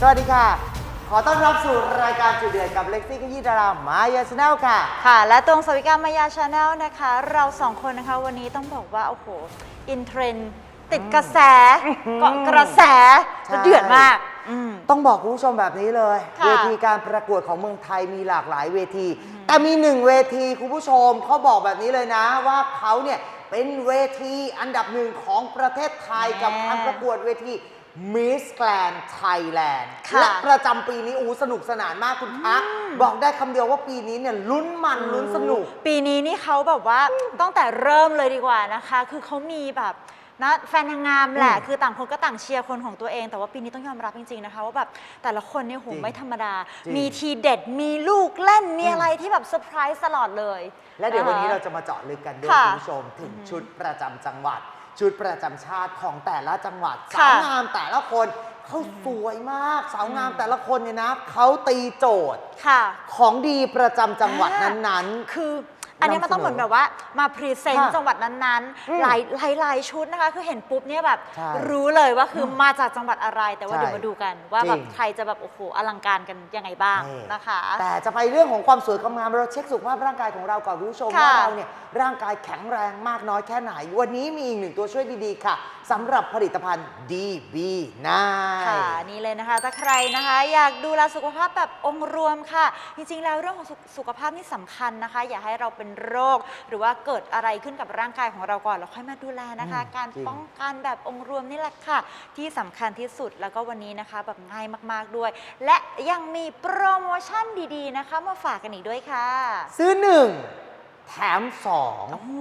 สวัสดีค่ะ ขอต้อนรับสู่รายการจุดเดือดกับเล็กซี่ขยี้ดารามายาชแนลค่ะ ค่ะ และตรงสวิกามายาชาแนลนะคะ เราสองคนนะคะ วันนี้ต้องบอกว่า โอ้โห อินเทรนด์ติดกระแสเกาะกระแสใช่ เดือดมากอืม ต้องบอกคุณผู้ชมแบบนี้เลย ค่ะเวทีการประกวดของเมืองไทยมีหลากหลายเวที แต่มีหนึ่งเวทีคุณผู้ชมเขาบอกแบบนี้เลยนะ ว่าเขาเนี่ยเป็นเวทีอันดับหนึ่งของประเทศไทยกับการประกวดเวที Miss Grand Thailand ค่ะและประจำปีนี้อู้สนุกสนานมากคุณคะบอกได้คำเดียวว่าปีนี้เนี่ยลุ้นมันลุ้นสนุก ปีนี้นี่เขาแบบว่าตั้งแต่เริ่มเลยดีกว่านะคะ คือเขามีแบบนะแฟนนางงามแหละ อืมคือต่างคนก็ต่างเชียร์คนของตัวเอง แต่ว่าปีนี้ต้องยอมรับจริงๆนะคะ ว่าแบบแต่ละคนเนี่ยโหจริงไม่ธรรมดา จริง มีทีเด็ด มีลูกเล่น มีอืมอะไรที่แบบเซอร์ไพรส์ตลอดเลยและเดี๋ยววันนี้ะคะเราจะมาเจาะลึกกันด้วยค่ะคุณผู้ชมถึงชุดประจำจังหวัด ชุดประจำชาติของแต่ละจังหวัดค่ะสาวงามแต่ละคนเขาสวยมาก สาวงามแต่ละคนเนี่ยนะเขาตีโจทย์ค่ะของดีประจำจังหวัดอ่านั้นคือ อันนี้มันต้องนำเสนอเหมือนแบบว่ามาพรีเซนต์ค่ะจังหวัดนั้นอืมๆหลายหลายหลายชุดนะคะ คือเห็นปุ๊บเนี่ยแบบใช่รู้เลยว่าคือมาจากจังหวัดอะไร แต่ว่าใช่เดี๋ยวมาดูกันว่าแบบจริง ใครจะแบบโอ้โหอลังการกันยังไงบ้างนี่นะคะ แต่จะไปเรื่องของความสวยความงามเราเช็คสุขภาพร่างกายของเราก่อนคุณผู้ชมค่ะ ว่าเราเนี่ยร่างกายแข็งแรงมากน้อยแค่ไหน วันนี้มีอีกหนึ่งตัวช่วยดีๆค่ะสำหรับผลิตภัณฑ์ DB9 ค่ะนี่เลยนะคะ ถ้าใครนะคะ อยากดูแลสุขภาพแบบองค์รวมค่ะ จริงๆแล้วเรื่องของสุขสุขภาพนี่สำคัญนะคะ อย่าให้เราเป็นโรค หรือว่าเกิดอะไรขึ้นกับร่างกายของเราก่อนแล้วค่อยมาดูแลนะคะ อืมการจริง ป้องกันแบบองค์รวมนี่แหละค่ะ ที่สำคัญที่สุดแล้วก็วันนี้นะคะแบบง่ายมากๆด้วย และยังมีโปรโมชั่นดีๆนะคะ มาฝากกันอีกด้วยค่ะซื้อหนึ่งแถมสองโอ้โห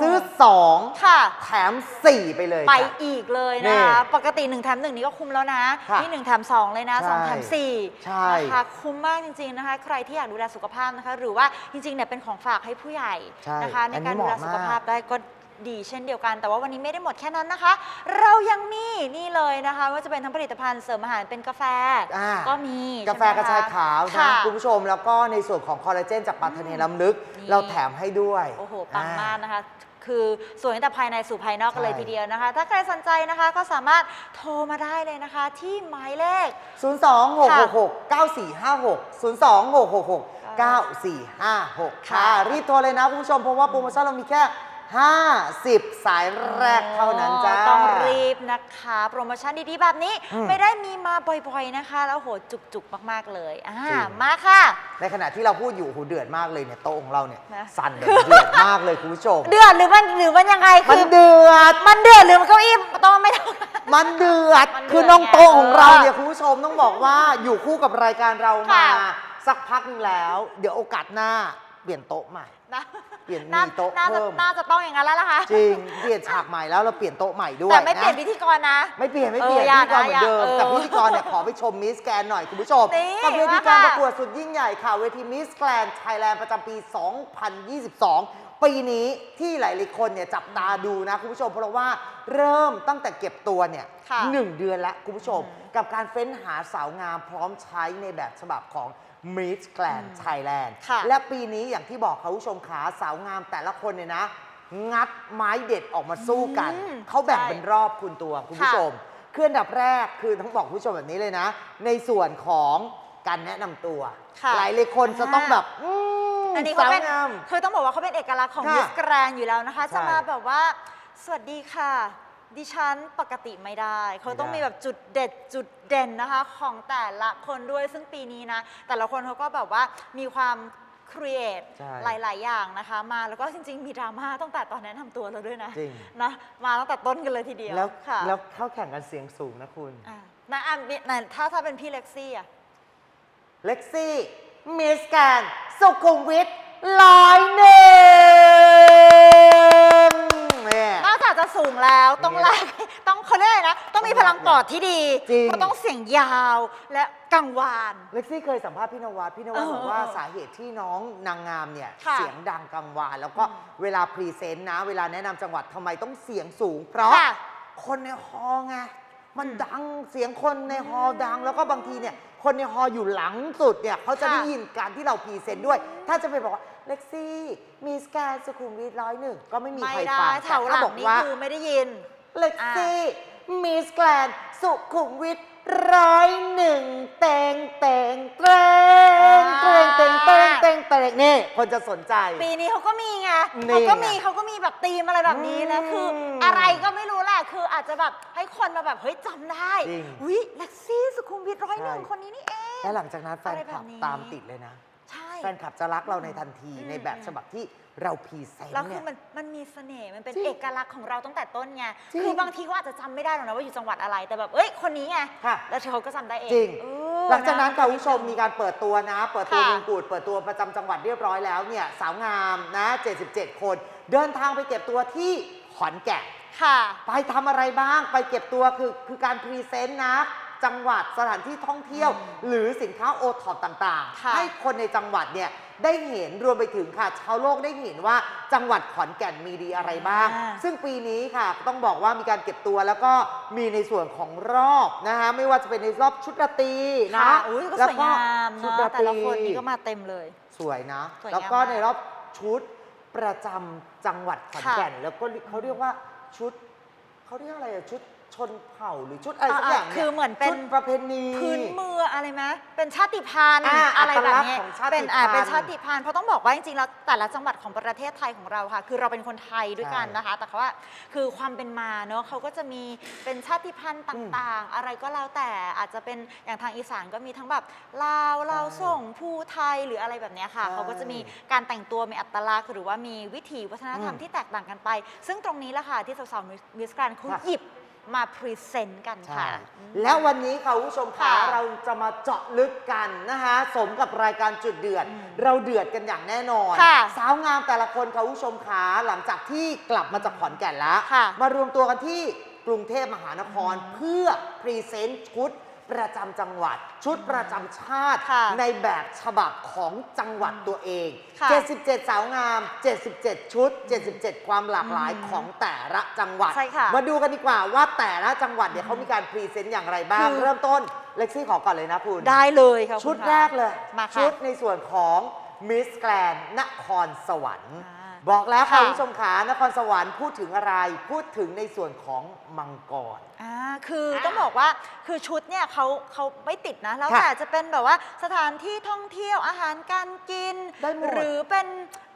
ซื้อสองค่ะ แถมสี่ไปเลยไปค่ะอีกเลยนี่นะคะปกติ1แถม1นี่ก็คุ้มแล้วนะ ค่ะนี่1แถม2เลยนะใช่2แถม4ใช่นะคะคุ้มมากจริงๆนะคะ ใครที่อยากดูแลสุขภาพนะคะ หรือว่าจริงๆเนี่ยเป็นของฝากให้ผู้ใหญ่ใช่นะคะ ในอันนี้การดูแลเหมาะมาก สุขภาพได้ก็ ดีเช่นเดียวกัน แต่ว่าวันนี้ไม่ได้หมดแค่นั้นนะคะ เรายังมีนี่เลยนะคะว่าจะเป็นทั้งผลิตภัณฑ์เสริมอาหารเป็นกาแฟ อ่าก็มีกาแฟใช่ไหมกระชายขาวค่ะนะคุณผู้ชมแล้วก็ในส่วนของคอลลาเจนจากปลาทะเลลำลึก นี่ เราแถมให้ด้วย โอ้โห ปังมากอ่นะคะ คือสวยตั้งแต่ภายในสู่ภายนอกกันเลยใช่ ทีเดียวนะคะ ถ้าใครสนใจนะคะก็สามารถโทรมาได้เลยนะคะ ที่หมายเลข 0 2 6 6 6 9 4 5 6 0 2 6 6 6 9 4 5 6 ค่ะ ค่ะ รีบโทรเลยนะคุณผู้ชม เพราะว่าโปรโมชั่นเรามีแค่ 50 สายแรกเท่านั้นจ้า ต้องรีบนะคะ โปรโมชั่นดีๆ แบบนี้ อืม ไม่ได้มีมาบ่อยๆนะคะ แล้วโหจุกๆ มากๆเลย อ่าจริงมาค่ะ ในขณะที่เราพูดอยู่โหเดือดมากเลยเนี่ยโต๊ะของเราเนี่ยนะ สั่นแบบเดือดมากเลยคุณผู้ชม เดือดหรือมันหรือมันยังไงมันคือเดือด มันเดือดหรือมันเก้าอี้ต้องไม่ต้อง มันเดือด มันเดือดคือน้องโต๊ะของเราไงเนี่ยคุณผู้ชมต้องบอกว่าอยู่คู่กับรายการเรามา ค่ะ สักพักหนึงแล้ว เดี๋ยวโอกาสหน้าเปลี่ยนโต๊ะใหม่ นะเปลี่ยนน่ามีโต๊ะน่าจะเพิ่มน่าจะต้องอย่างนั้นแล้วล่ะค่ะจริงเปลี่ยนฉากใหม่แล้วเราเปลี่ยนโต๊ะใหม่ด้วยแต่ไม่เปลี่ยนนะพิธีกรนะ ไม่เปลี่ยนไม่เปลี่ยนเอออย่าพิธีกรเหมือนเดิมนะอย่าแต่เออพิธีกรเนี่ยขอไปชมมิสแกนหน่อยคุณผู้ชมนี่กับเวทีการมาค่ะ ประกวดสุดยิ่งใหญ่ค่ะเวทีมิสแกรนไทยแลนด์ประจำปี 2022 ปีนี้ที่หลายๆคนเนี่ยจับตาดูนะคุณผู้ชม เพราะว่าเริ่มตั้งแต่เก็บตัวเนี่ยค่ะหนึ่งเดือนละคุณผู้ชม อืมกับการเฟ้นหาสาวงามพร้อมใช้ในแบบฉบับของ Miss Grand Thailand ค่ะ และปีนี้อย่างที่บอกค่ะคุณผู้ชมขาสาวงามแต่ละคนเนี่ยนะ งัดไม้เด็ดออกมาสู้กัน อืมเขาแบ่งใช่เป็นรอบคุณตัวคุณผู้ชมคืออันดับแรกคือต้องบอกคุณผู้ชมแบบนี้เลยนะ ในส่วนของการแนะนำตัว ค่ะหลายเลยคนจะต้องแบบ อืม อันนี้เขาสาวเป็นงามคือต้องบอกว่าเขาเป็นเอกลักษณ์ของค่ะมิสแกรนอยู่แล้วนะคะ ใช่จะมาแบบว่า สวัสดีค่ะ ดิฉันปกติไม่ได้ เขาต้องไม่มีได้ แบบจุดเด็ดจุดเด่นนะคะ ของแต่ละคนด้วยซึ่งปีนี้นะ แต่ละคนเขาก็แบบว่ามีความครีเอทใช่ หลาย ๆ อย่างนะคะ มาแล้วก็จริง ๆ มีดราม่าตั้งแต่ตอนแนะนำตัวเราด้วยนะจริง นะมาตั้งแต่ต้นกันเลยทีเดียวแล้วค่ะแล้วเข้าแข่งกันเสียงสูงนะคุณ อะนะอะนะถ้าถ้าเป็นพี่เล็กซี่อะ เล็กซี่ มิสแกนสุขุมวิทร้อยหนึ่งเนี่ย นอกจากจะสูงแล้วต้องอย่างลาเงี้กต้องเขาเรียกอะไรนะ ต้องมีพลังปอดที่ดีจริง ก็ต้องเสียงยาวและกังวาน เล็กซี่เคยสัมภาษณ์พี่นวัดพี่นวัดเออบอกว่าเออสาเหตุที่น้องนางงามเนี่ย ค่ะเสียงดังกังวาน แล้วก็อืม เวลาพรีเซนต์นะ เวลาแนะนำจังหวัดทำไมต้องเสียงสูง เพราะ ค่ะ คนในฮอลล์ไงมันอืมดังเสียงคนในฮอลล์ดังแล้วก็บางทีเนี่ย คนในฮอลล์อยู่หลังสุดเนี่ยเขาจะค่ะได้ยินการที่เราพรีเซนต์ด้วย ถ้าจะไปบอกว่าเล็กซี่ มีสแกนสุขุมวิทร้อยหนึ่งก็ไม่มีไม่ใครได้ฟังแถแต่วหถ้าลับอกงนี่ว่าคือไม่ได้ยินเล็กซี่มิสแกรนสุขุมวิทร้อยหนึ่งเตงเตงเตงเตงเตงเตงเตงเตงนี่คนจะสนใจ ปีนี้เขาก็มีไงนี่เขาก็มีไงเขาก็มีแบบธีมอะไรแบบนี้แล้วอืมคือ อะไรก็ไม่รู้แหละคืออาจจะแบบให้คนมาแบบเฮ้ยจำได้จริงวิเล็กซี่ สุขุมวิทร้อยหนึ่งใช่ คนนี้นี่เอง และหลังจากนั้นแฟนอะไรคลับแบบนี้ ตามติดเลยนะ ใช่ แฟนคลับจะรักเราในทันทีอืม ในแบบฉบับที่เราพรีเซนแล้วต์คืเนี่อย มันมันมีเสน่ห์มันเป็นจริงเอกลักษณ์ของเราตั้งแต่ต้นไงจริง คือบางทีเขาอาจจะจำไม่ได้หรอกนะว่าอยู่จังหวัดอะไรแต่แบบเอ้ยคนนี้ไงค่ะ แล้วเขาก็จำได้เองจริง เออหลังจากนั้นค่ะะ คุณผู้ชมมีการเปิดตัวนะ เปิดตัวค่ะ มงกุฎเปิดตัวประจำจังหวัดเรียบร้อยแล้วเนี่ยสาวงามนะ 77 คน เดินทางไปเก็บตัวที่ขอนแก่น ค่ะ ไปทำอะไรบ้าง ไปเก็บตัวคือคือการพรีเซนต์นะ จังหวัดสถานที่ท่องเที่ยวอืมหรือสินค้าโอท็อปต่างค่ะๆให้คนในจังหวัดเนี่ยได้เห็นรวมไปถึงค่ะ ชาวโลกได้เห็นว่าจังหวัดขอนแก่นมีดีอะไรบ้าง อ่า ซึ่งปีนี้ค่ะต้องบอกว่ามีการเก็บตัวแล้วก็มีในส่วนของรอบนะคะไม่ว่าจะเป็นในรอบชุดราตรีนะค่ะอุ้ยก็แล้วสวยงามชุดเนาะราแต่ตรีละคนนี่ก็มาเต็มเลย สวยนะ สวยงามแล้วก็มากในรอบชุดประจำจังหวัดขอนค่ะแก่น แล้วก็เขาเรียกว่าชุด เขาเรียกอะไรอะชุด ชนเผ่าหรือชุดอะไรสักอย่างอ่าเนี่ยคือเหมือนเป็นชุดประเพณี พื้นเมืองอะไรไหมเป็นชาติพันธุ์อ่าอะไรแบบอัตลักษณ์นี้ของชาติเป็นอ่าพันธุ์เป็นชาติพันธุ์เพราะต้องบอกว่าจริงๆแล้วแต่ละจังหวัดของประเทศไทยของเราค่ะ คือเราเป็นคนไทยด้วยกันใช่นะคะ แต่เขาว่าคือความเป็นมาเนาะเขาก็จะมีเป็นชาติพันธุ์ต่างๆ อะไรก็แล้วแต่อาจจะเป็นอย่างทางอีสานก็มีทั้งแบบลาวลาวใช่ส่งภูไทยหรืออะไรแบบเนี้ยค่ะใช่ เขาก็จะมี การแต่งตัวมีอัตลักษณ์หรือว่ามีวิถีวัฒนธรรมอืมที่แตกต่างกันไป ซึ่งตรงนี้แหละค่ะที่สาวๆมิสแกรนเขาค่ะหยิบ มาพรีเซนต์กันใช่ค่ะแล้ววันนี้ค่ะคุณผู้ชมคะค่ะเราจะมาเจาะลึกกันนะคะสมกับรายการจุดเดือด อืมเราเดือดกันอย่างแน่นอนค่ะสาวงามแต่ละคนค่ะคุณผู้ชมคะหลังจากที่กลับมาจากขอนแก่นแล้วค่ะมารวมตัวกันที่กรุงเทพมหานครเพื่อพรีเซนต์ชุด ประจำจังหวัด ชุดประจำชาติค่ะในแบบฉบับของจังหวัดตัวเอง ค่ะ 77 สาวงาม 77 ชุด 77 ความหลากหลายอืมของแต่ละจังหวัด ใช่ค่ะมาดูกันดีกว่าว่าแต่ละจังหวัดเนี่ยเขามีการพรีเซนต์อย่างไรบ้าง คือ เริ่มต้นเล็กซี่ขอก่อนเลยนะคุณ ได้เลยค่ะชุดคุณคะ แรกเลย มาค่ะชุดในส่วนของมิสแกรนนครสวรรค์ อ่าบอกแล้วค่ะค่ะ คุณผู้ชมขานครสวรรค์พูดถึงอะไร พูดถึงในส่วนของมังกรอ่าคือออ่าต้องบอกว่าคือชุดเนี่ยเขาเขาไม่ติดนะ แล้วค่ะแต่จะเป็นแบบว่าสถานที่ท่องเที่ยวอาหารการกิน ได้หมดหรือเป็น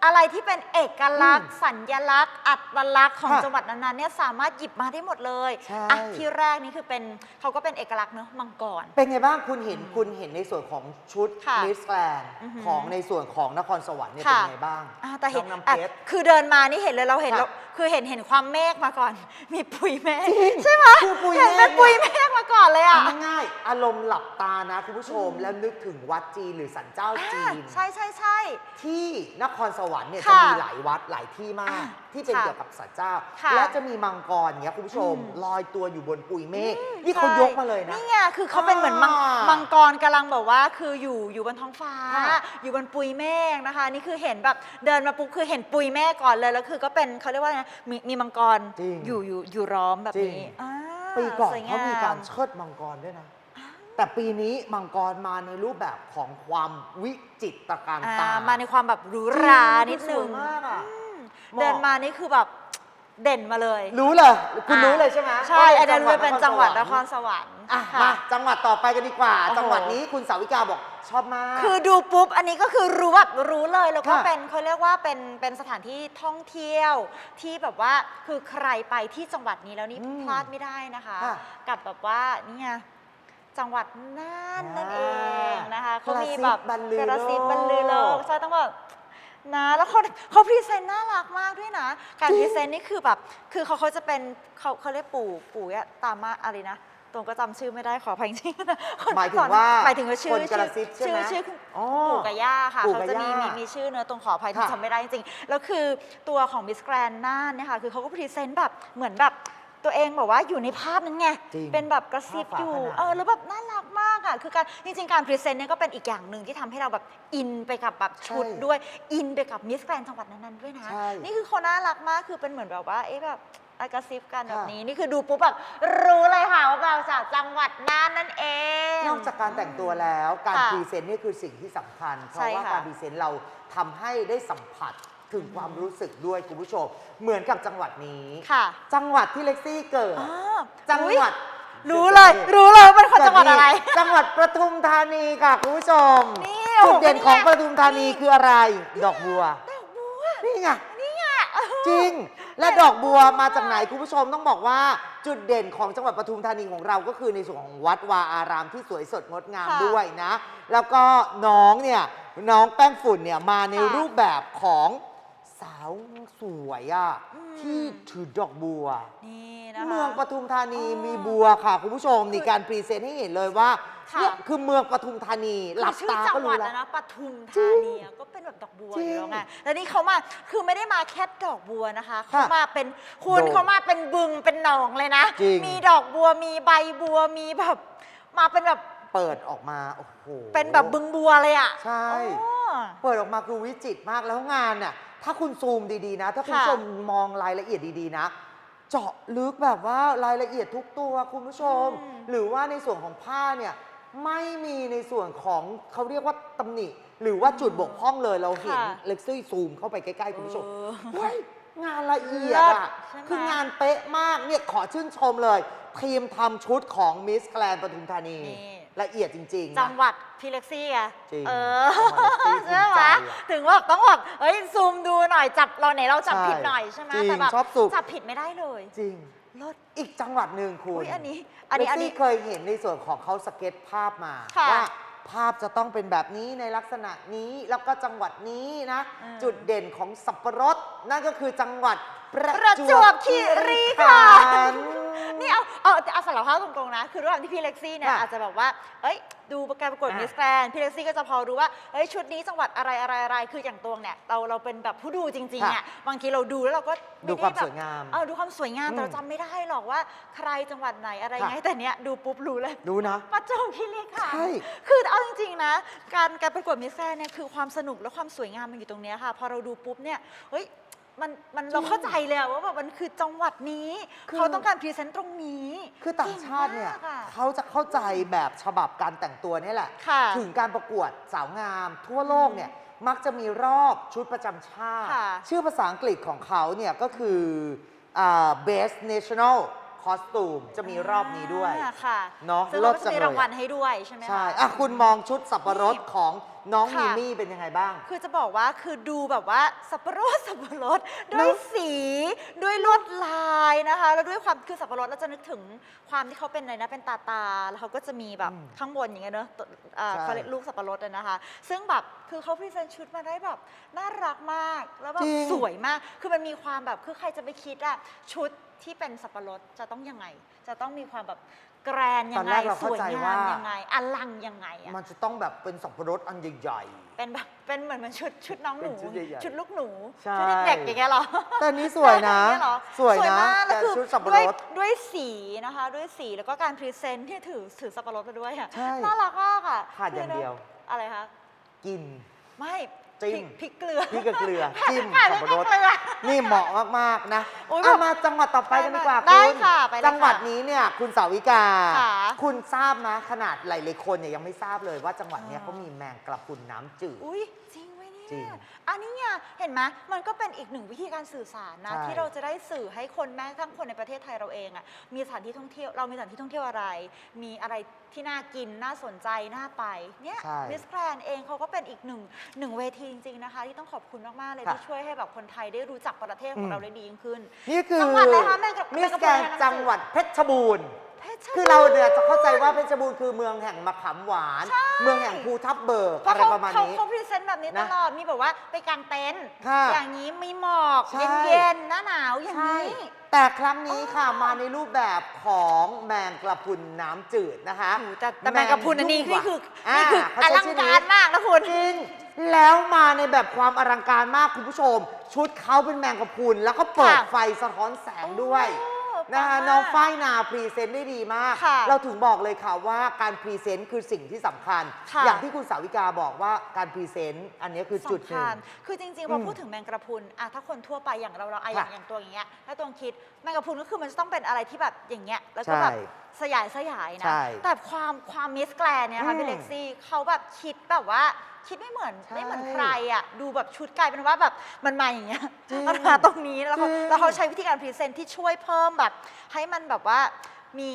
อะไรที่เป็นเอกลักษณ์อืมสัญลักษณ์ อัตลักษณ์ของค่ะจังหวัดนั้นๆเนี่ยสามารถหยิบมาได้หมดเลยใช่ อะที่แรกนี่คือเป็นเขาก็เป็นเอกลักษณ์เนอะมังกร เป็นไงบ้างคุณเห็นคุณเห็นในส่วนของชุดค่ะมิสแกรนอือหือของในส่วนของนครสวรรค์เนี่ยค่ะเป็นไงบ้างอ่าแต่เห็นองน้ำอะเพชร คือเดินมานี่เห็นเลยเราเห็นค่ะเรา คือเห็นเห็นความเมฆมาก่อน มีปุยเมฆจริงใช่ไหมคือปุยเห็นเมฆเป็นปุยเมฆมาก่อนเลยอะเอาง่ายๆอารมณ์หลับตานะคุณผู้ชม แล้วนึกถึงวัดจีนหรือสันเจ้าจีอ่านใช่ใช่ใช่ ที่นครสวรรค์เนี่ยจะค่ะมีหลายวัดหลายที่มาก อ่าที่เป็นค่ะเกี่ยวกับสันเจ้า ค่ะและจะมีมังกรเนี้ยคุณผู้ชม อืม ลอยตัวอยู่บนปุยเมฆอืมนี่เขาใช่ยกมาเลยนะ นี่ไงคือเขาเป็นเหมือนมังอ่ามัมังกรกำลังแบบว่าคืออยู่อยู่บนท้องฟ้า ค่ะอยู่บนปุยเมฆนะคะ นี่คือเห็นแบบเดินมาปุ๊บคือเห็นปุยเมฆก่อนเลยแล้วคือก็เป็นเขาเรียกว่าไงมีมีมังกรจริงอยู่อยู่อยู่ร้อมแบบจริงนี้อ่าปีก่อนสวยงเขามีการเชิดมังกรด้วยนะ แต่ปีนี้มังกรมาในรูปแบบของความวิจิตรการอ่าตามาในความแบบหรูหรานิดนึสวงยมากอะอืมเหมาะ เดินมานี่คือแบบเด่นมาเลยรู้เลยคุณรู้เลยใช่ไหมใช่ว่าอันนั้นเลยเป็นจังหวัดนครสสวรรค์วรรค์ อะค่ะ มาจังหวัดต่อไปกันดีกว่า โอ้โห จังหวัดนี้คุณสาวิกาบอกชอบมาก คือดูปุ๊บอันนี้ก็คือรู้แบบรู้เลยแล้วก็ค่ะเป็นเขาเรียกว่าเป็นเป็นสถานที่ท่องเที่ยว ที่แบบว่าคือใครไปที่จังหวัดนี้แล้วนี่อืมพลาดไม่ได้นะคะ ค่ะกับแบบว่านี่ไงจังหวัดน่านนั่นเออ่างนะคะเขามีกระซิบแบบบรรลือกระซิบโลก บรรลือโลกใช่ต้องแบบนะแล้วเขาเขาพรีเซนต์น่ารักมากด้วยนะ การจริงพรีเซนต์นี่คือแบบคือเขาเขาจะเป็นเขาเขาเรียกปู่ปู่อะตามมาอะไรนะ ตรงก็จำชื่อไม่ได้ขออภัยจริงๆนะหมายถึงว่าหมายถึงว่าชื่อคนกระซิบใช่ไหมชื่อชื่ออ๋อปู่กับย่าค่ะปู่เขากับจะมีย่ามีมีมีชื่อเนื้อะตรงขออภัยที่ค่ะจำไม่ได้จริงๆแล้วคือตัวของมิสแกรนน่านเนี่ยค่ะคือเขาก็พรีเซนต์แบบเหมือนแบบตัวเองแบบว่าอยู่ในภาพนั้นไงจริงเป็นแบบกระซิบภาพอยู่ฝาผนังเออ แล้วแบบน่ารักมากอะ คือการจริงๆ การพรีเซนต์เนี่ยก็เป็นอีกอย่างหนึ่งที่ทำให้เราแบบอินไปกับแบบชุดใช่ด้วย อินไปกับมิสแกรนจังหวัดนั้นๆด้วยนะใช่นี่คือเขาน่ารักมาก คือเป็นเหมือนแบบว่า เอ๊ะแบบอะ กระซิบกันแบบค่ะนี้นี่คือดูปุ๊บแบบรู้เลยค่ะว่าเราจากจังหวัดน่านนั่นเอง นอกจากการแต่งตัวแล้วการค่ะพรีเซนต์นี่คือสิ่งที่สำคัญ เพใช่ราะว่าค่ะการพรีเซนต์เราทำให้ได้สัมผัสถึงความรู้สึกด้วยคุณผู้ชม เหมือนกับจังหวัดนี้ค่ะ จังหวัดที่เล็กซี่เกิดอ๋อจังหวัดอุ๊ยรู้เลย รู้เลยว่าเป็นคนจังหวัดอะไร จังหวัดประทุมธานีค่ะคุณผู้ชมนี่จุดเด่นของโอ้โหประทุมธานีคืออะไร ดอกบัว ดอกบัว นี่ไง นี่ไง จริง และดอกบัวมาจากไหนคุณผู้ชมต้องบอกว่าจุดเด่นของจังหวัดปทุมธานีของเราก็คือในส่วนของวัดวาอารามที่สวยสดงดงามค่ะ ด้วยนะ แล้วก็น้องเนี่ยน้องแป้งฝุ่นเนี่ยมาในรูปแบบของ สาวสวยอะอืม ที่ถือดอกบัว นี่นะคะ เมืองปทุมธานีอ๋อมีบัวค่ะ คุณผู้ชมนี่การพรีเซนต์ให้เห็นเลยว่าค่ะ เนี่ยคือเมืองปทุมธานี หลับคือชื่อตาจังก็หวัรู้ดแล้วอะนะปทุมจริธางนีอะก็เป็นแบบดอกบัวจริองยู่แล้วไงแล้วนี่เขามาคือไม่ได้มาแค่ดอกบัวนะคะค่ะเขามาเป็นคุณโดมเขามาเป็นบึงเป็นหนองเลยนะ จริง มีดอกบัวมีใบบัวมีแบบ มาเป็นแบบเปิดออกมาโอ้โหเป็นแบบบึงบัวเลยอะใช่ อ๋อ เปิดออกมาคือวิจิตรมากแล้วงานน่ะ ถ้าคุณซูมดีๆนะ ถ้าคุณค่ะผู้ชมมองรายละเอียดดีๆนะ เจาะลึกแบบว่ารายละเอียดทุกตัวคุณผู้ชม อืม หรือว่าในส่วนของผ้าเนี่ยไม่มีในส่วนของเขาเรียกว่าตำหนิ หรือว่าจุดบกพร่องเลยเราเห็นค่ะ เล็กซี่ซูมเข้าไปใกล้ๆคุณผู้ชม เออ เฮ้ยงานละเอียดเลิศอะใช่ไหม คืองานเป๊ะมากเนี่ยขอชื่นชมเลย ทีมทำชุดของมิสแกลนปทุมธานี นี่ ละเอียดจริงๆนะจังหวัดพี่เล็กซี่อะจริงเออจังหวัดเล็กซี่ใช่ไหมภูมิใจอะถึงว่าต้องแบบเฮ้ยซูมดูหน่อยจับเราไหนเราจับใช่ผิดหน่อยใช่ไหมจริงแต่แบบชอบสุกจับผิดไม่ได้เลย จริงเลิศอีกจังหวัดหนึ่งคุณอุ้ยอันนี้อันนี้เล็กอันนี้ซี่เคยเห็นในส่วนของเขาสเก็ตภาพมาค่ะว่าภาพจะต้องเป็นแบบนี้ในลักษณะนี้แล้วก็จังหวัดนี้นะอืมจุดเด่นของสับปะรดนั่นก็คือจังหวัดประประจวบคีรีขันธ์ นี่นี่เอาเอาเอาสารภาพตรงๆนะ คือระหว่างที่พี่เล็กซี่เนี่ยค่ะอาจจะแบบว่า เอ้ย ดูการประกวดอะมิสแกรนพี่เล็กซี่ก็จะพอรู้ว่า เอ้ย ชุดนี้จังหวัดอะไรอะไรอะไร คืออย่างตวงเนี่ย เราเราเป็นแบบผู้ดูจริงๆอะบางทีเราดูแล้วเราก็ดูไไความแบบสวยงามเออดูความสวยงาม แต่อืมเราจำไม่ได้หรอกว่าใครจังหวัดไหนอะไรค่ะไงแต่เนี้ยดูปุ๊บรู้เลยดูนะประจวบคีรีขันใช่ธ์คือเอาจริงๆนะ การการประกวดมิสแกรนเนี่ยคือความสนุกและความสวยงามมันอยู่ตรงเนี้ยค่ะ พอเราดูปุ๊บเนี่ย เฮ้ย มันมันเราเข้าใจเลยอะว่าแบบมันคือจังหวัดนี้ คือ เขาต้องการพรีเซนต์ตรงนี้คือต่างชาติเนี่ยก่งมากอะ เขาจะเข้าใจแบบฉบับการแต่งตัวนี่แหละ ค่ะถึงการประกวดสาวงาม ทั่วโลกเนี่ยมักจะมีรอบชุดประจำชาติ ค่ะ ชื่อภาษาอังกฤษของเขาเนี่ยก็คืออ่า best national costume จะมีรอบนี้ด้วยอ่าค่ะเนอะซึ่งเลิเราศก็จัจะงเลยมีรางวัลให้ด้วยใช่ไหมคะ ใช่อะคุณมองชุดสับปะรดนี่ของน้องค่ะมีมี่เป็นยังไงบ้าง คือจะบอกว่าคือดูแบบว่าสับปะรดสับปะรดด้วยเนอะสี ด้วยลวดลายนะคะ แล้วด้วยความคือสับปะรดเราจะนึกถึงความที่เขาเป็นอะไรนะเป็นตาตาแล้วเขาก็จะมีแบบอืมข้างบนอย่างเงี้ยเนอะตัวอ่าใช่ เขาเรียกลูกสับปะรดอะนะคะ ซึ่งแบบคือเขาพรีเซนต์ชุดมาได้แบบน่ารักมากแล้วแบบสวยมาก คือมันมีความแบบคือใครจะไปคิดอะชุด ที่เป็นสับปะรดจะต้องยังไง จะต้องมีความแบบแกรนยัตอนงไงแรกเราสเข้าวยใจงาว่ามยังไงอลังยังไงอะมันจะต้องแบบเป็นสับปะรดอันใหญ่ เป็นแบบเป็นเหมือนเหมือนชุดชุดน้องหนู เป็นชุดใหญ่ๆชุดลูกหนูใช่ ชุดเด็กๆอย่างเงี้ยเหรอ ๆ แต่อันนี้สวยนะอย่างเงี้เหรอสวยนะมากแล้วแต่คือชุดสับปะด้วยรดด้วยสีนะคะ ด้วยสีแล้วก็การพรีเซนต์ที่ถือถือสับปะรดมาด้วยอะใช่น่ารักมากอะขาดอย่างเดียวอะไรคะกิน ไม่ จิ้มพริกพริกเกลือพริกกับเกลือจิ้มขาดสับพริปะกรดเกลือนี่เหมาะมากๆนะโอ้ยเอาแบบมาจังหวัดต่อไปกันดีกว่าได้คุณค่ะไปเลยค่ะจังหวัดนี้เนี่ยคุณสาวิกาค่ะคุณทราบนะขนาดหลายๆคนเนี่ยยังไม่ทราบเลยว่าจังหวัดเนี้ยอ๋อเขามีแมงกระพรุนน้ำจืดอุ้ยจริงไหมเนี่ย จริง อันนี้เนี่ยเห็นไหมมันก็เป็นอีกหนึ่งวิธีการสื่อสารนะใช่ที่เราจะได้สื่อให้คนแม้กระทั่งคนในประเทศไทยเราเองอะมีสถานที่ท่องเที่ยวเรามีสถานที่ท่องเที่ยวอะไร มีอะไรที่น่ากินน่าสนใจน่าไปเนี่ยใช่ มิสแกรนเองเขาก็เป็นอีกหนึ่งหนึ่งเวทีจริงๆนะคะ ที่ต้องขอบคุณมากๆเลยค่ะที่ช่วยให้แบบคนไทยได้รู้จักประเทศของเราได้ดียิ่งขึ้น นี่คือจังหวัดอะไรคะแมงกะมิสแกรนแมงกะพรุนน้ำจืดจังหวัดเพชรบูรณ์ เพชร คือเราเนี่ยจะเข้าใจว่าเพชรบูรณ์คือเมืองแห่งมะขามหวานเมืองแห่งภูทับเบิกเพราะอะไรเขาประมาณเขานี้ เขาพรีเซนต์แบบนี้นะตลอด มีแบบว่าไปกางเต็นท์ค่ะอย่างนี้มีหมอกใช่ เย็นๆหน้าหนาวอย่างใช่นี้ แต่ครั้งนี้ค่ะอ๋อมาในรูปแบบของแมงกระพรุนน้ำจืดนะคะโอ้โหแต่แต่แมงกะพรุนอันนี้ยุ่นี่คือว่านี่คือเขาอใช้ลังชื่การมากนะคุณ จริงแล้วมาในแบบความอลังการมากคุณผู้ชม ชุดเขาเป็นแมงกะพรุนแล้วก็เปิดค่ะ ไฟสะท้อนแสงด้วย โอ้ นะคะปังมากน้องฝ้ายนาพรีเซนต์ได้ดีมาก ค่ะเราถึงบอกเลยค่ะว่าการพรีเซนต์คือสิ่งที่สำคัญ ค่ะ อย่างที่คุณสาวิกาบอกว่าการพรีเซนต์อันนี้คือจุดหนึ่ง สำคัญคือจริงๆพออมพูดถึงแมงกระพรุนอะถ้าคนทั่วไปอย่างเราเราอะอย่างค่ะอย่างตัวอย่างเงี้ยถ้าตัวคิดแมงกะพรุนก็คือมันจะต้องเป็นอะไรที่แบบอย่างเงี้ยแล้วก็แบบใช่สยายสยายนะ ใช่แต่ความความมิสแกรนเนี่ยนะคะอืมพี่เล็กซี่เขาแบบคิดแบบว่า คิดไม่เหมือนใช่ไม่เหมือนใครอะดูแบบชุดกลายเป็นว่าแบบมันมาอย่างเงี้ยจริงมันมาตรงนี้แล้วเขาจริง แล้วเขาใช้วิธีการพรีเซนต์ที่ช่วยเพิ่มแบบ ให้มันแบบว่ามี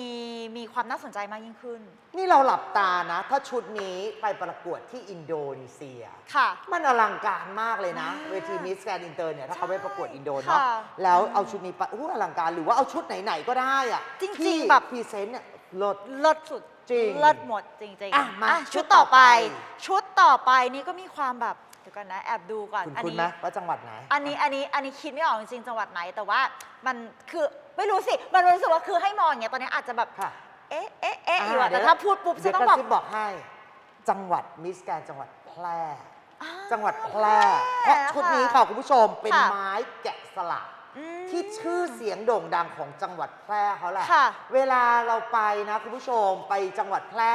มีความน่าสนใจมากยิ่งขึ้นนี่เราหลับตานะ ถ้าชุดนี้ไปประกวดที่อินโดนีเซีย ค่ะ มันอลังการมากเลยนะอ่าเวทีมิสแกรนอินเตอร์เนี่ย ถ้าเขาใช่ไปประกวดอินโดเนาะค่ะแล้วเอาชุดนี้ไปอู้อลังการหรือว่าเอาชุดไหน ๆ ก็ได้อะจริงๆที่แบบ พรีเซนต์เนี่ยลด เลิศสุดจริงเลิศหมดจริงๆอะมาอะชุชุดดต่ต่ออไปไป ชุด ต่อไปนี่ก็มีความแบบเดี๋ยวกันนะแอบดูก่อน คุณอัคุณนี้ ไหมว่าจังหวัดไหน อันนี้อันนี้อันนี้คิดไม่ออกจริงๆจังหวัดไหนแต่ว่ามันคือไม่รู้สิมันรู้สึกว่าคือให้มองอย่างเงี้ยตอนนี้อาจจะแบบค่ะเอ๊ะเอ๊ะเอ๊ะอ่าอยู่อะเดี๋แต่ยวถ้าพูดปุ๊บเดี๋จะยวต้องกแบระบซิบบอกให้ จังหวัดมิสแกรนจังหวัดแพร่อ่าจังหวัดแพร่เพราะชุดนี้ค่ะคุณผู้ชมเป็นค่ะ ไม้แกะสลัก อืม ที่ชื่อเสียงโด่งดังของจังหวัดแพร่เขาแหละ ค่ะเวลาเราไปนะคุณผู้ชมไปจังหวัดแพร่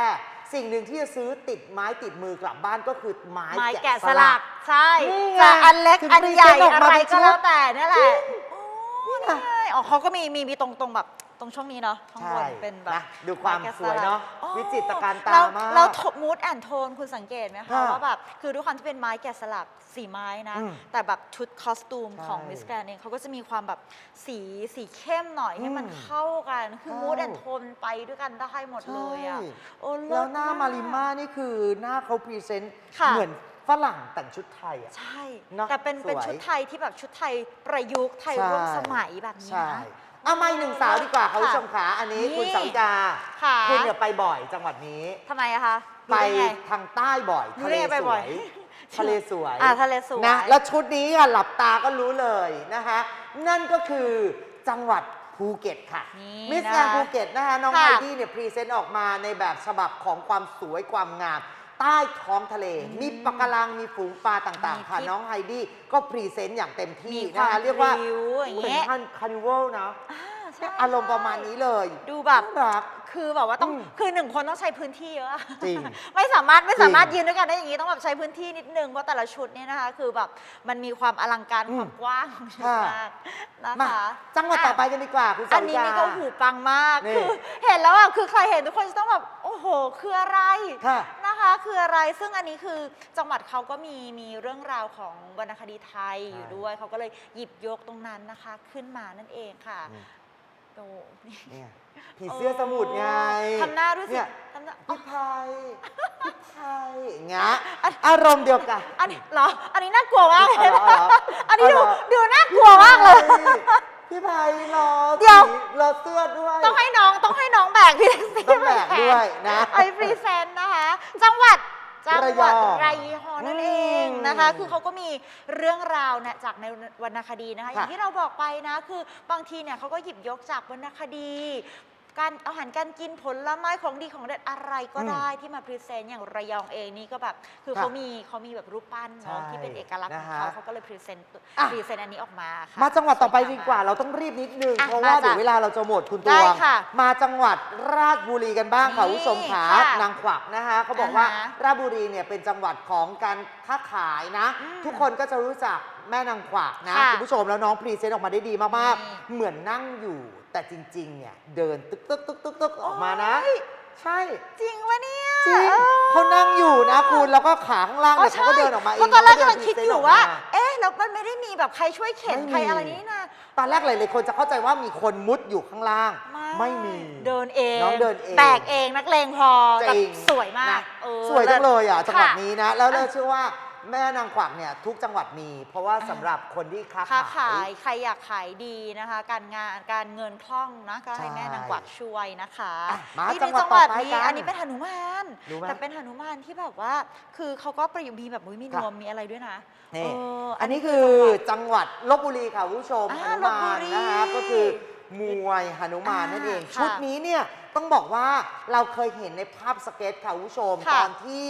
สิ่งหนึ่งที่จะซื้อติดไม้ติดมือ กลับบ้านก็คือไม้ไม้แกะแกะสสลัลักกใช่นี่ไงจะอันเล็ก ถึงอันใหญ่ พรีเซนต์ออกอะมาไรเป็นชุก็ดแล้วแต่นี่แหละนี่โอ้ไงนี่ไงอ๋อเขาก็มีมีมีตรงตรงแบบ ตรงช่วงนี้เนาะข้างบนใช่เป็นแบบนะดูความไแกะสวยเนอะอ๋อวิจิตรการตาแล้วมากแล้วมูดแอนโทนคุณสังเกตไหมคะค่ะว่าแบบคือด้วยความที่เป็นไม้แกะสลักสีไม้นะอืมแต่แบบชุดคอสตูมใช่ของมิสแกรนเองเขาก็จะมีความแบบสีสีเข้มหน่อยให้มันอืมเข้ากันคือใช่มูดแอนโทนไปด้วยกันได้หมดเลยอะใช่โอ้เลิแล้วศหน้ามาริมานี่คือหน้าเขาพรีเซนต์ค่ะเหมือนฝรั่งแต่งชุดไทยอะใช่เนอะแต่เป็นเป็นสวยชุดไทยที่แบบชุดไทยประยุกต์ไทยใช่ร่วมสมัยแบบนี้ใช่นะ เอามาอีกหนึ่งสาวดีกว่าค่ะคุณผู้ชมขาอันนี้นี่คุณสาวดาค่ะ คุณเนี่ยไปบ่อยจังหวัดนี้ ทำไมอะคะไปรู้ด้ไงทางใต้บ่อยรู้ทะได้เลไงไปสบ่วอยยทะเลสวยอ่าทะเลสวย นะแล้วชุดนี้อะหลับตาก็รู้เลยนะคะนั่นก็คือจังหวัดภูเก็ตค่ะนี่มิสนะแกรนด์ภูเก็ตนะคะน้องค่ะไฮดี้เนี่ยพรีเซนต์ออกมาในแบบฉบับของความสวยความงาม ใต้ท้องทะเล มีปะการังมีฝูงปลาต่างมีๆ ค่ะ ที่น้องไฮดี้ก็พรีเซนต์อย่างเต็มที่มีคนะวามคะเรียกว่าพริ้วอย่างเป็นเงี้ยคาร์นิวัลนะ อ่า ใช่อารมณ์ประมาณนี้เลยดูแบบน่ารัก คือแบบว่าต้องอืมคือหนึ่งคนต้องใช้พื้นที่เยอะอะจริงไม่สามารถไม่สามารถจริงยืนด้วยกันได้อย่างนี้ต้องแบบใช้พื้นที่นิดนึงเพราะแต่ละชุดเนี่ยนะคะ คือแบบมันมีความอลังการอืมความกว้างของชุดค่ะ มากนะมาคะจังหวัดต่อไปกันดีกว่าคุณสาอันวินี้กา นี่ก็หูปังมากนี่ คือเห็นแล้วอะคือใครเห็นทุกคนจะต้องแบบโอ้โหคืออะไร ค่ะ นะคะคืออะไรซึ่งอันนี้คือจังหวัดเขาก็มีมีเรื่องราวของวรรณคดีไทยอยู่ใช่ด้วย เขาก็เลยหยิบยกตรงนั้นนะคะ ขึ้นมานั่นเองค่ะอืม โอ้นี่เนี่ยผีเสื้อสมุทรไงทำหน้าด้วยสิเนี่ยทำหน้าพี่ไพายพี่ไพายอย่างเงี้ยอารมณ์เดียวกัน อันนี้เหรอ อันนี้น่ากลัวมากเลยอ๋อเหรออันนี้ดูอ๋อเหรอดูน่ากลัวมากเลย พี่ไพายรอเดี๋ยวสีรอเสื้อด้วย ต้องให้น้องต้องให้น้องแบกพี่แท็กซี่ต้องแบกด้วยนะไอพรีเซนต์นะคะ จังหวัด จังหวัดระยองระยองนั่นเองนะคะอืมคือเขาก็มีเรื่องราวเนี่ยจากในวรรณคดีนะคะอค่ะย่างที่เราบอกไปนะ คือบางทีเนี่ยเขาก็หยิบยกจากวรรณคดี การอาหารการกินผลไม้ของดีของเด็ดอะไรก็ได้ที่มาพรีเซนต์อย่างระยองเองนี่ก็แบบคือค่ะเขามีเขามีแบบรูปปั้นเนาะใช่ที่เป็นเอกลักษณ์ของนะเขาฮะเขาก็เลยพรีเซนต์อะ พรีเซนต์อันนี้ออกมาค่ะ มาจังหวัดต่อไปสยงดีกว่ามเราต้องรีบนิดนึง อะเพราะว่ามาจ้ะเดี๋ยวเวลาเราจะหมดคุณตได้วงค่ะมาจังหวัดราชบุรีกันบ้างค่ะนี่คุณผู้ชมขาค่ะนางขวักนะคะเขาบอกว่าอ่าฮะราชบุรีเนี่ยเป็นจังหวัดของการค้าขายนะ อืมทุกคนก็จะรู้จักแม่นางขวักนะค่ะคุณผู้ชมแล้วน้องพรีเซนต์ออกมาได้ดีมากนี่ ๆ เหมือนนั่งอยู่ แต่จริงๆ เนี่ยเดินตึกตึกตึกตึกตึกออกมานะโอ้ยใช่ จริงวะเนี่ยจริงออเขานั่งอยู่นะคุณแล้วก็ขาข้างล่างอ๋อเนี่ยเขาก็ใช่เดินออกมาเองเพราะตอนแรกเขากำลังเดิคิดพรีอเซนต์ยู่กมว่า เอ๊ะแล้วมันไม่ได้มีแบบใครช่วยเข็นไม่มีใครอะไรนี้นะ ตอนแรกหลายๆคนจะเข้าใจว่ามีคนมุดอยู่ข้างล่าง ไม่มี เดินเองน้องเดินเองแบกเองนักเลงพอจแต่ริงสวยมากนะเออสวยจังเลยอะค่ะจังหวัดนี้นะ แล้วเราเชื่อว่า แม่นางขวักเนี่ยทุกจังหวัดมี เพราะว่าสำหรับคนที่ค้าค้าขาขาย ยใครอยากขายดีนะคะ การงานการเงินคล่องนะก็ให้ใช่แม่นางกวักช่วยนะคะอะมาที่จังหวัดจังหวัดต่อไปนี้กันอันนี้เป็นหนุมานรู้ไหมแต่เป็นหนุมานที่แบบว่า คือเขาก็ประยุกต์มีแบบมุ้ยมีนค่ะวมมีอะไรด้วยนะนี่ เอออัอันนี้คือจังหวัดลบบุรีค่ะคุณผู้ชมอ่าหนุมานลพบุรีนะคะก็คือมวยหนุมานนั่นเอง อ่าชุดค่ะนี้เนี่ยต้องบอกว่าเราเคยเห็นในภาพสเก็ตค่ะคุณผู้ชม ค่ะตอนที่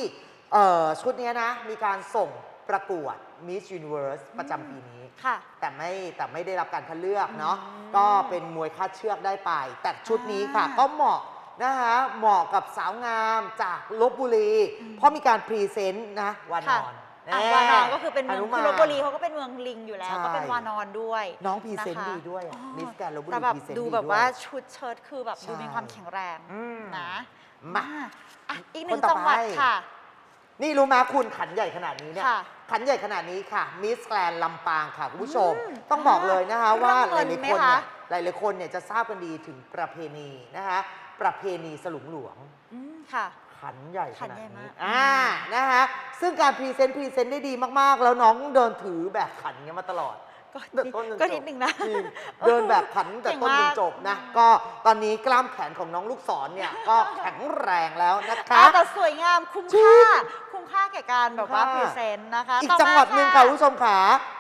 เอ่อชุดเนี้ยนะ มีการส่งประกวด Miss Universe ประจำปีนี้ ค่ะ แต่ไม่แต่ไม่ได้รับการคัดเลือกเนาะ อืมก็เป็นมวยคาดเชือกได้ไป แต่ชุดนี้ค่ะ อ่าก็เหมาะนะคะเหมาะกับสาวงามจากลบบุรี อืม เพราะมีการพรีเซนต์นะวานค่ะอนอะแน่วานอนก็คือเป็นเมืองหนุมานคือลบบุรีเขาก็เป็นเมืองลิงอยู่แล้ว ใช่ ก็เป็นวานอนด้วย น้องพรีเซนต์ะคะ ดีด้วยอะอ๋อมิสแกรนด์ลพบุรีแต่แบบพรีเซนต์ดูดีแบบด้วยว่าชุดเชิ้ตคือแบบใช่ ดูมีความแข็งแรงอืมนะมา อะอีกหนึ่งคนต่อจังหวัดไปค่ะ นี่รู้ไหมคุณขันใหญ่ขนาดนี้เนี่ยค่ะขันใหญ่ขนาดนี้ค่ะมิสแกรนลำปางค่ะ คุณผู้ชม อืมต้องบอกเลยนะคะอ่าว่าหเรื่องลายเงินๆคนไหมเนี่ยคะ หลายๆคนเนี่ยจะทราบกันดีถึงประเพณีนะคะประเพณีสลุงหลวง อืมค่ะ ขันใหญ่ขขันนาดใหญ่นี้มากอ่านะคะซึ่งการพรีเซนต์พรีเซนต์ได้ดีมากๆ แล้วน้องเดินถือแบบขันเงี้ยมาตลอดก็แต่ต้นจนก็จบนิดนึงนะ จริงเดินแบบขันแต่เก่งต้นจมานกจบนะ ก็ตอนนี้กล้ามแขนของน้องลูกศรเนี่ย ก็แข็งแรงแล้วนะคะ อะแต่สวยงามคุ้มจริค่าง คุ้มค่าแก่การแบบว่าคุ้มค่าพรีเซนต์นะคะอีกต่มาจังหวัดหนึ่งค่ะะคุณผู้ชมขา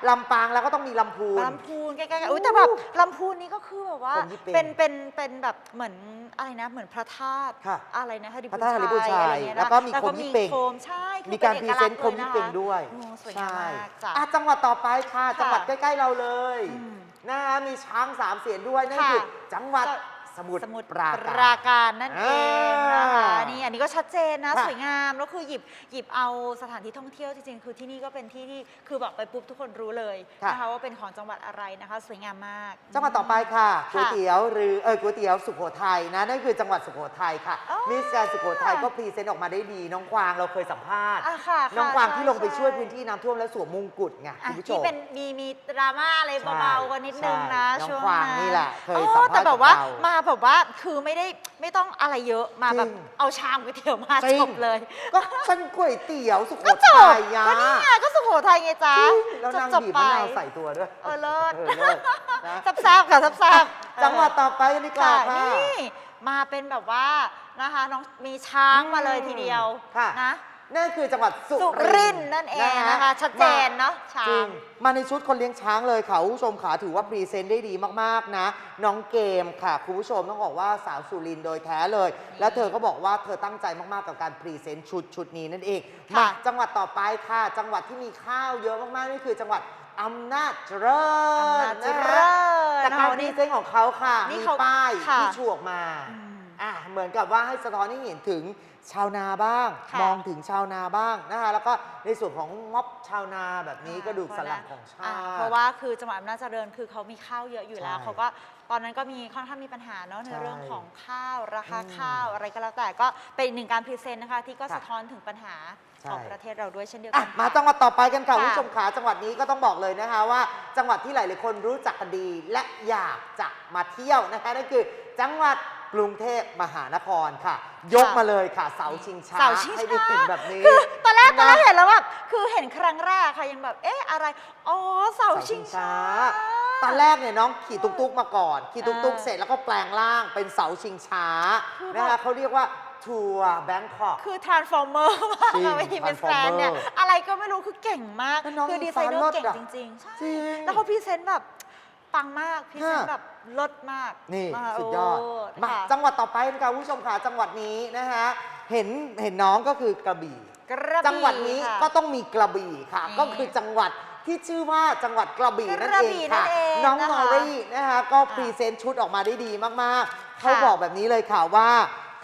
ลำปางแล้วก็ต้องมีลำพูน ลำพูนใกล้ๆกันอุ้ยแต่แบบลำพูนนี่ก็คือแบบว่าคนญี่ปุ่นเป็นเป็นเป็นแบบเหมือนอะไรนะเหมือนพระธาตุค่ะอะไรนะฮาริพระธาตุฮาริพุนชัยอะไรเงี้ยนะแล้วก็มีโคมยี่เป่งโคมใช่คือมีการพป็รีนอกเซลันกษต์ณ์คมญี่ปุ่งด้วยโอ้สวยงามมากจ้ะ อะจังหวัดต่อไปค่ะค่ะ จังหวัดใกล้ ๆ เราเลยอืมนะคะมีช้างสามเสียนด้วยนั่นค่ะ คือจังหวัดก็ สมุทรสมุทรปราปการราการนั่นเองนะคะอ่านี่อันนี้ก็ชัดเจนนะ ค่ะสวยงามแล้วคือหยิบหยิบเอาสถานที่ท่องเที่ยวจริงๆ คือที่นี่ก็เป็นที่ที่คือบอกไปปุ๊บทุกคนรู้เลยค่ะ นะคะว่าเป็นของจังหวัดอะไรนะคะ สวยงามมาก จังหวัดต่อไปค่ะค่ะก๋วยเตี๋ยวหรือเออก๋วยเตี๋ยวสุโขทัยนะนั่นคือจังหวัดสุโขทัยค่ะอ๋อ มิสแกรนด์สุโขทัยก็พรีเซนต์ออกมาได้ดีน้องกวางเราเคยสัมภาษณ์ อะค่ะน้องกวางใที่ลงไปใช่วยพื้นที่น้ำท่วมแล้วสวมมงกุฎไงอะคุณผู้ชที่ม เป็นมีมีดราม่าอะไรเบาๆกันนิดนึงนะใช่ช่วงน้องกวางนั้นนี่แหละเคยอ๋อสัมภาษณ์แต่แบบว่ากับเรามาแบบว่าคือไม่ได้ไม่ต้องอะไรเยอะมาแบบจริง เอาชามก๋วยเตี๋ยวมาจริงจบเลยก็ฉันก๋วยเตี๋ยวสุโขก็จบทัยยาก็นี่ไงก็สุโขทัยไงจ๊ะจริงแล้วจบนางจบบีบไปมะนาวใส่ตัวด้วยเออเลิศออเลิศนะซับซ้บค่ะซับซ้บจังหวัดต่อไปกันดีกว่าค่ะค่ะ นี่มาเป็นแบบว่านะคะน้องมีช้างมาเลยทีเดียวค่ะ นะ นั่นคือจังหวัดสุสุรินทร์นั่นเองนะคะ ชัดเจนเนาะช้าจริงง มาในชุดคนเลี้ยงช้างเลยค่ะคุณผู้ชมขาถือว่าพรีเซนต์ได้ดีมากๆนะ น้องเกมค่ะคุณผู้ชมต้องบอกว่าสาวสุรินทร์โดยแท้เลย แล้วเธอก็บอกว่าเธอตั้งใจมากๆกับการพรีเซนต์ชุดชุดนี้นั่นเองค่ะ มาจังหวัดต่อไปค่ะ จังหวัดที่มีข้าวเยอะมากๆนี่คือจังหวัดอำนาจเจริอำญนาจเจนะริคะญแต่การพรีนี่ เซนต์ของเขาค่ะนี่มีเขาป้ายค่ะ ที่ชูออกมา อืมอะเห มือนกับว่าให้สะท้อนให้เห็นถึงชาวนาบ้าง ค่ะมองถึงชาวนาบ้างนะคะแล้วก็ในส่วนของงบชาวนาแบบนี้อ่ากระดูกสันหลังของชาอ่าติ เพราะว่าคือจังหวัดอำนาจเจริญคือเขามีข้าวเยอะอยู่แล้ว ใช่เขาก็ตอนนั้นก็มีค่อนข้างมีปัญหาเนาะในใช่เรื่องของข้าวราคาอืมข้าวอะไรก็แล้วแต่ก็เป็นอีกหนึ่งการพรีเซนต์นะคะ ที่ก็ค่ะสะท้อนถึงปัญหาใช่ ของประเทศเราด้วยเช่นเดียวอะกัน มาจังหวัดต่อไปกันค่ะค่ะ คุณผู้ชมขาจังหวัดนี้ก็ต้องบอกเลยนะคะว่า จังหวัดที่หลายๆคนรู้จักกันดีและอยากจะมาเที่ยวนะคะนั่นคือจังหวัด กรุงเทพมหานครค่ะ ยกมาเลยค่ะ เสาชิงช้าเสาชิงให้ได้ช้าเห็นแบบนี้ คือตอนแรกตอนแรกะเห็นแล้วแบบคือเห็นครั้งแรกค่ะยังแบบเอ๊ะอะไรอ๋อเสาเสาชิชิงงช้าช้า ตอนแรกเนี่ยน้องขี่ตุ๊กๆมาก่อน ขี่ตุ๊กเออๆเสร็จแล้วก็แปลงร่างเป็นเสาชิงช้าคือแบบ นะคะเขาเรียกว่าทัวร์แบงคอก คือ transformer มากจริงอะวิธีเป็นแฟนเนี่ย Transformer อะไรก็ไม่รู้คือเก่งมาก แล้วน้องคืออิดีงไซฟ้าเนอเลิร์ศเก่งอะจริงๆ ใช่ จริง แล้วเขาพรีเซนต์แบบ ปังมากพรีเซนต์ค่ะแบบเลิศมากนี่มาสุดยอดโมาค่ะจังหวัดต่อไปกันค่ะคุณผู้ชมค่ะจังหวัดนี้นะคะเห็นเห็นน้องก็คือกระบี่ กระบี่จังหวัดนี้ค่ะ ก็ต้องมีกระบี่ค่ะ นี่ก็คือจังหวัดที่ชื่อว่าจังหวัดกระบี่นั่นกระเอบี่งค่ะนั่นเองน้องนะคะนอรี่นะคะก็อะพรีเซนต์ชุดออกมาได้ดีมากๆเขาค่ะบอกแบบนี้เลยค่ะว่า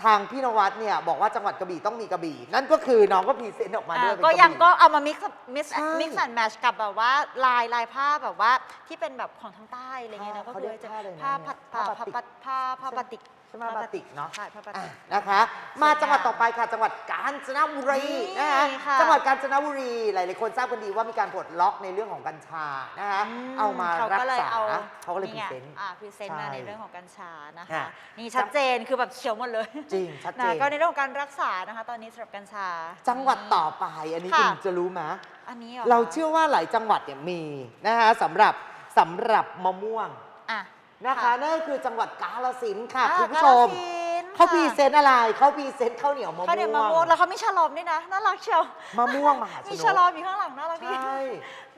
ทางพี่นวัดเนี่ยบอกว่าจังหวัดกระบี่ต้องมีกระบี่ นั่นก็คือน้องก็พรีเซนต์ออกมาด้วยอ่าเป็นก็ระยังบี่ ก็เอามา mix mix ใช่ mix and match กับแบบว่าลายลายผ้าแบบว่าที่เป็นแบบของทางใต้อะไรเงี้ยนะผ้าก็เขาคืเรียอกจะผ้าอะไรนะผ้าพัดผ้าผ้าผ้าบาติก ผ้าผ้าบาติกใช่ไหมบาติกเนาะใช่ผ้าบาติอะกนะคะ มาจังหวัดต่อไปค่ะ จังหวัดกาญจนบุรีนี่นะคะค่ะ จังหวัดกาญจนบุรี หลายๆคนทราบกันดีว่ามีการปลดล็อกในเรื่องของกัญชานะคะมเอามาเขารัก็กเลยษาเอาเขาก็เลยพรีนี่ไงเซนต์อ่าพรีเซนต์มาใช่ในเรื่องของกัญชานะคะอะ นี่ชัดเจนคือแบบเขียวหมดเลยจริง ชัดเจนะน ก็ในเรื่องของการรักษานะคะ ตอนนี้สำหรับกัญชา จังหวัดต่อไป อันนี้ค่ะ คุณจะรู้ไหมอันนี้หรอเราคะเชื่อว่าหลายจังหวัดเนี่ยมีนะคะสำหรับสำหรับมะม่วง อะ นะคะนั่นก็คือจังหวัดกาฬสินธุ์ค่ะอ่าคุณผู้ชมกาฬสินธุ์เขาค่ะพรีเซนต์อะไร เขาพรีเซนต์ข้าวเหนียวมะม่วง ข้าวเหนียวมะม่วงแล้วเขามีฉลอมด้วยนะน่ารักเชียวมะม่วงมหาชมีนฉลอมกอยู่ข้างหลังน่ารักดีใช่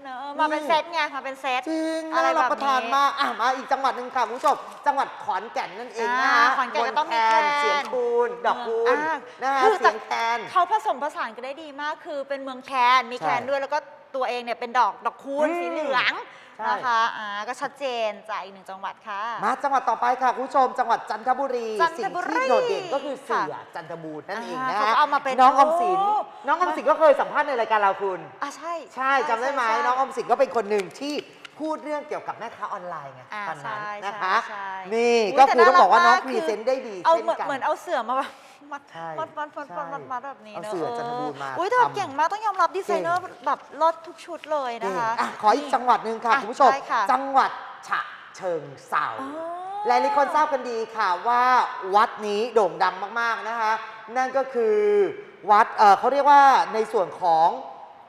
เนอะมาเป็นเซตไงมาเป็นเซต จริงอะไรน่ารับแบบนี้ประทานมากอะมาอีกจังหวัดหนึ่งค่ะคุณผู้ชมจังหวัดขอนแก่นนั่นเองนะอ่าคะขอนแก่นก็ต้องมีมแคนเสียงคูนดอกคูณอ่านะคะคือเสียงแคน เขาผสมผสานกันได้ดีมากคือเป็นเมืองแคนมีใช่แคนด้วยแล้วก็ตัวเองเนี่ยเป็นดอกดอกคูณอืม สีเหลือง ใช่ นะคะอ่าก็ชัดเจนจากอีกหนึ่งจังหวัดค่ะ มาจังหวัดต่อไปค่ะคุณผู้ชมจังหวัดจันทบุรี จันสิ่ทงบุรีที่โดดเด่นก็คือเสือค่ะจันทบูรณ์นั่นเองอ่านะเขาก็เอามาเป็นน้องออมสิน โอ้ น้องออมสินก็เคยสัมภาษณ์ในรายการเราคุณ อะใช่ใช่จำได้ไหมใช่น้องออมสินก็เป็นคนหนึ่งที่ พูดเรื่องเกี่ยวกับแม่ค้าออนไลน์ไงอ่าตอนนั้นใช่นะคะ ใช่นี่อุ๊ยก็แต่คือต้องบอกว่าน้องน่ารักมากพรีเซนต์ได้ดีเอาเช่นเหมือนกัน เหมือนเอาเสือมาแบบมัดใช่มัดมัดมัดใช่มัดมัดมัดแบบนี้เอาเนอะเสือจันทบูรณ์มาอุ้ยแต่แบบทำเก่งมากต้องยอมรับดีไซเนอร์แบบลดทุกชุดเลยนะเก่งคะ อะขออีกจังหวัดหนึ่งค่ะ อะคุณผู้ชม ได้ค่ะ จังหวัดฉะเชิงเซา อ๋อ หลายๆคนทราบกันดีค่ะว่าวัดนี้โด่งดังมาก ๆ นะคะ นั่นก็คือวัดเอ่อเขาเรียกว่าในส่วนของ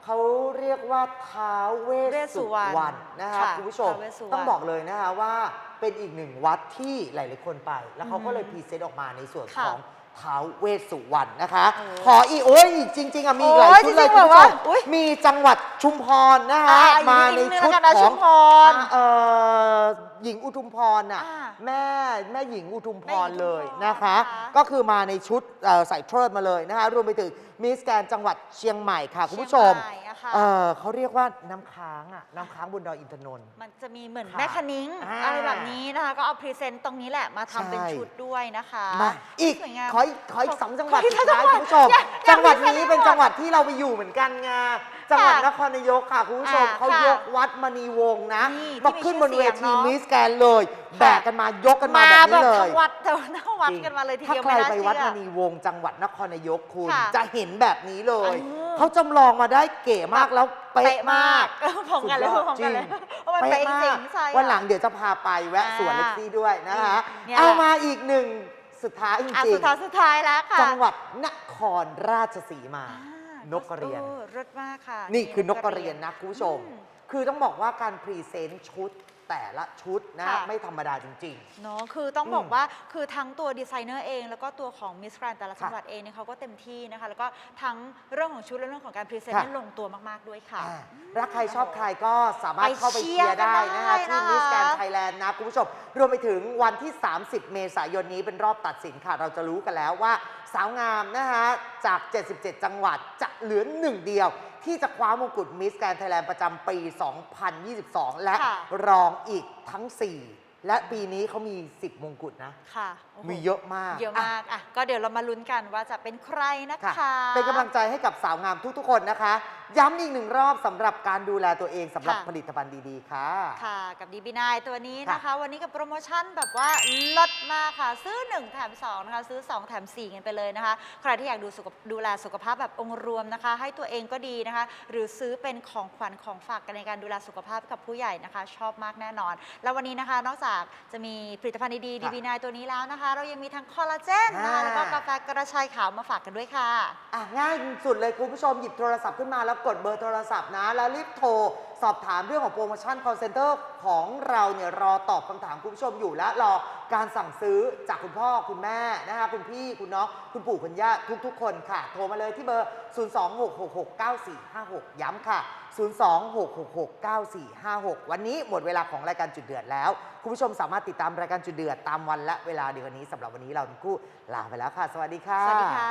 เขาเรียกว่าท้าวเวสสุวรรณนะคะค่ะคุณผู้ชมท้าวเวสสุวรรณต้องบอกเลยนะคะว่าเป็นอีกหนึ่งวัดที่หลาย ๆ คนไป แล้วเขาก็เลยอืมพรีเซนต์ออกมาในส่วนค่ะของท้าวเวสสุวรรณนะคะโอ้ขออีกโอ้ยจริง ๆอะมีอีกหลายโอ้ยชุดเลยจริคุณงๆผู้ชแบบมว่าอุ๊ยมีจังหวัดชุมพรนะคะอะมาอีกในนิดนึงชุดแล้วกันนะขชุองมพรเอ่อ หญิงอุทุมพรน่ะอ่าแม่แม่หญิงอุทุมพแม่หญิรงอุทุมพรเลยนะคะนะคะก็คือมาในชุดเอ่อใส่เทิร์ดมาเลยนะคะ รวมไปถึงมิสแกนจังหวัดเชียงใหม่ค่ะ คุณผู้ชมเชียงใหอะค่ะ เอ่อเขาเรียกว่าน้ำค้างอะน้ำค้างบนดอยอินทนนท์ มันจะมีเหมือนค่ะแม่คณิ้งอ่าอะไรแบบนี้นะคะ ก็เอาพรีเซนต์ตรงนี้แหละมาทำเป็นใช่ ชุดด้วยนะคะมาอีกสวยงาม ขออีกขออีกสองจังหวัดขออีสุกดท้ายจังหวัดคุณผู้ชมอยากอยากจังหวัดมีนี้แฟนเป็นหมดจังหวัดที่เราไปอยู่เหมือนกันไงจังหวัดนครนายกค่ะคุณผู้ชมอ่าเขาค่ะยกวัดมณีวงศ์นะนี่มาที่มีขึ้นบนเวชื่อเสีทียงเนอะมิสแกนเลย แบกกันมายกกันมามาแบบแบนี้บเลยทั้งวัดแต่หน้าวัดกันมาเลยทีถ้าเดียวใครไม่น่าไปเชื่อ วัดมณีวงศ์จังหวัดนครนายกคุณ ค่ะจะเห็นแบบนี้เลย อืม เขาจำลองมาได้เก๋มากแล้วเป๊ะมากเออพร้อมกันเลยสุดยอดพร้อมกันเลยจริงเพราะมันเป๊ะจริงๆใช่วันหลังเดี๋ยวจะพาไปแวะสวนอ่าเล็กซี่ด้วยนะคะเนี่ย เอามาอีกหนึ่งสุดท้ายจอะริสุงดท้ายสุดท้ายแล้วค่ะๆจังหวัดนครราชสีมา อ่านกกระเรียน ออรสมากค่ะนี่คือนกกระเรียนนะคุณผู้ชม อืม คือต้องบอกว่าการพรีเซนต์ชุด แต่ละชุดนะค่ะ ไม่ธรรมดาจริง เนาะคือต้องอืมบอกว่าคือทั้งตัวดีไซเนอร์เอง แล้วก็ตัวของมิสแกรนแต่ละค่ะจังหวัดเองเนี่ยเขาก็เต็มที่นะคะ แล้วก็ทั้งเรื่องของชุดและเรื่องของการพรีเซนต์ค่ะ เนี่ยลงตัวมาก ๆ ด้วยค่ะ อ่ารักใครชอบใครก็สามารถไปเข้าไปเชีเชียร์ยร์ได้กันนะคะได้ที่นะคะมิสแกรนไทยแลนด์นะคุณผู้ชม รวมไปถึงวันที่ 30 เมษายนนี้เป็นรอบตัดสินค่ะ เราจะรู้กันแล้วว่า สาวงามนะคะจาก 77 จังหวัดจะเหลือหนึ่งเดียว ที่จะคว้ามงกุฎมิสแกรนไทยแลนด์ประจำปี 2022 และค่ะ รองอีกทั้ง 4 และปีนี้เขามี 10 มงกุฎนะ ค่ะโอ้โห มีเยอะมากเยอะมากอะก็เดี๋ยวเรามาลุ้นกันว่าจะเป็นใครนะคะค่ะเป็นกำลังใจให้กับสาวงามทุกๆ คนนะคะ ย้ำอีกหนึ่งรอบสำหรับการดูแลตัวเองสำหรับค่ะผลิตภัณฑ์ดีๆ ค่ะ ค่ะ กับดีบีนายตัวนี้นะคะค่ะวันนี้กับโปรโมชั่นแบบว่าลดมากค่ะ ซื้อ 1 แถม 2 นะคะ ซื้อ 2 แถม 4 กันไปเลยนะคะ ใครที่อยากดูสุขดูแลสุขภาพแบบองค์รวมนะคะ ให้ตัวเองก็ดีนะคะ หรือซื้อเป็นของขวัญของฝากกันในการดูแลสุขภาพกับผู้ใหญ่นะคะ ชอบมากแน่นอน แล้ววันนี้นะคะ นอกจากจะมีผลิตภัณฑ์ดีๆดีบีนายตัวนี้แล้วนะคะเรายังมีทั้งคอลลาเจนนะคะอ่า แล้วก็กาแฟกระชายขาวมาฝากกันด้วยค่ะ อะง่ายสุดเลยคุณผู้ชมหยิบโทรศัพท์ขึ้นมาแล้วกดเบอร์โทรศัพท์นะ แล้วรีบโทร สอบถามเรื่องของโปรโมชั่น call center ของเราเนี่ยรอตอบคำถามคุณผู้ชมอยู่และรอการสั่งซื้อจากคุณพ่อคุณแม่นะคะคุณพี่คุณน้องคุณปู่คุณย่าทุกๆ คนค่ะ โทรมาเลยที่เบอร์ 026669456 ย้ำค่ะ 026669456 วันนี้หมดเวลาของรายการจุดเดือดแล้ว คุณผู้ชมสามารถติดตามรายการจุดเดือดตามวันและเวลาเดียวกันนี้สำหรับวันนี้เราทั้งคู่ลาไปแล้วค่ะ สวัสดีค่ะ สวัสดีค่ะ